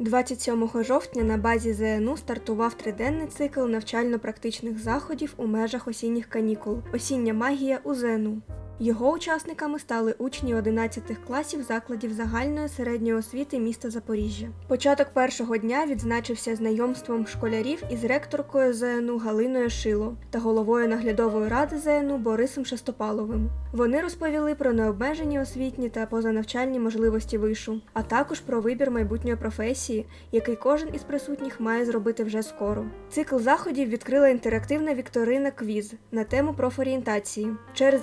27 жовтня на базі ЗНУ стартував триденний цикл навчально-практичних заходів у межах осінніх канікул Осіння магія у ЗНУ. Його учасниками стали учні 11 класів закладів загальної середньої освіти міста Запоріжжя. Початок першого дня відзначився знайомством школярів із ректоркою ЗНУ Галиною Шило та головою наглядової ради ЗНУ Борисом Шестопаловим. Вони розповіли про необмежені освітні та позанавчальні можливості вишу, а також про вибір майбутньої професії, який кожен із присутніх має зробити вже скоро. Цикл заходів відкрила інтерактивна вікторина квіз на тему профорієнтації. Через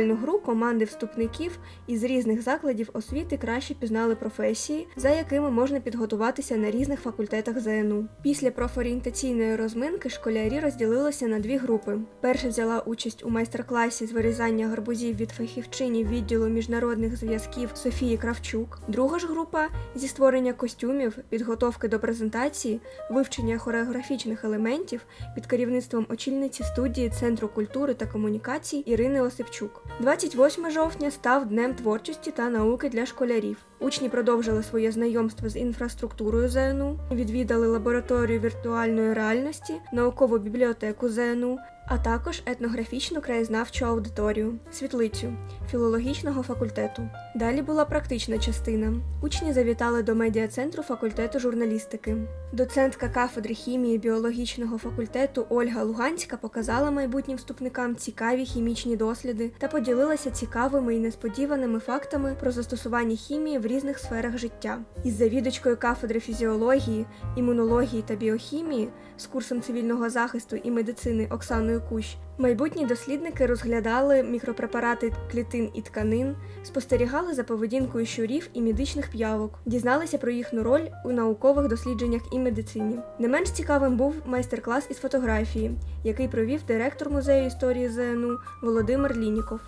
інтелектуальну гру команди вступників із різних закладів освіти краще пізнали професії, за якими можна підготуватися на різних факультетах ЗНУ. Після профорієнтаційної розминки школярі розділилися на дві групи. Перша взяла участь у майстер-класі з вирізання гарбузів від фахівчині відділу міжнародних зв'язків Софії Кравчук. Друга ж група зі створення костюмів, підготовки до презентації, вивчення хореографічних елементів під керівництвом очільниці студії Центру культури та комунікацій Ірини Осипчук. 28 жовтня став днем творчості та науки для школярів. Учні продовжили своє знайомство з інфраструктурою ЗНУ, відвідали лабораторію віртуальної реальності, наукову бібліотеку ЗНУ, а також етнографічну краєзнавчу аудиторію, світлицю філологічного факультету. Далі була практична частина. Учні завітали до медіа-центру факультету журналістики. Доцентка кафедри хімії біологічного факультету Ольга Луганська показала майбутнім вступникам цікаві хімічні досліди та поділилася цікавими і несподіваними фактами про застосування хімії в різних сферах життя. Із завідувачкою кафедри фізіології, імунології та біохімії з курсом цивільного захисту і медицини Оксаною Кущ майбутні дослідники розглядали мікропрепарати клітин і тканин, спостерігали за поведінкою щурів і медичних п'явок, дізналися про їхню роль у наукових дослідженнях і медицині. Не менш цікавим був майстер-клас із фотографії, який провів директор музею історії ЗНУ Володимир Лініков.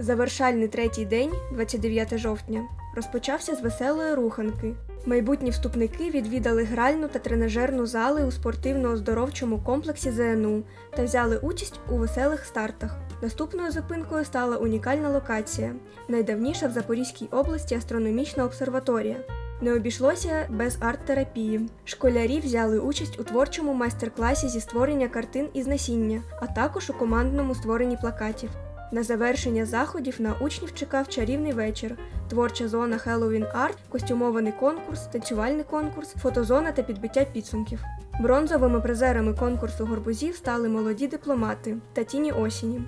Завершальний третій день, 29 жовтня, розпочався з веселої руханки. Майбутні вступники відвідали гральну та тренажерну зали у спортивно-оздоровчому комплексі ЗНУ та взяли участь у веселих стартах. Наступною зупинкою стала унікальна локація найдавніша в Запорізькій області астрономічна обсерваторія. Не обійшлося без арт-терапії. Школярі взяли участь у творчому майстер-класі зі створення картин із насіння, а також у командному створенні плакатів. На завершення заходів на учнів чекав чарівний вечір, творча зона Halloween Art, костюмований конкурс, танцювальний конкурс, фотозона та підбиття підсумків. Бронзовими призерами конкурсу горбузів стали молоді дипломати та тіні осені,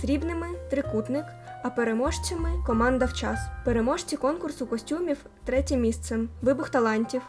срібними трикутник, а переможцями команда в час. Переможці конкурсу костюмів третє місце вибух талантів,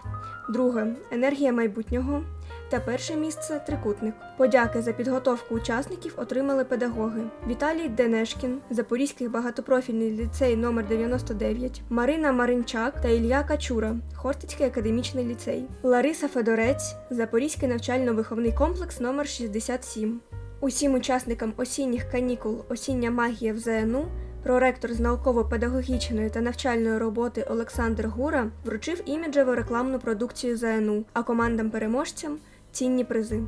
друге енергія майбутнього. Та перше місце трикутник. Подяки за підготовку учасників отримали педагоги Віталій Денешкін, Запорізький багатопрофільний ліцей номер 99 Марина Маринчак та Ілля Качура, Хортицький академічний ліцей, Лариса Федорець, Запорізький навчально-виховний комплекс номер 67 Усім учасникам осінніх канікул Осіння магія в ЗНУ Проректор з науково-педагогічної та навчальної роботи Олександр Гура вручив іміджеву рекламну продукцію ЗНУ, а командам-переможцям цінні призи.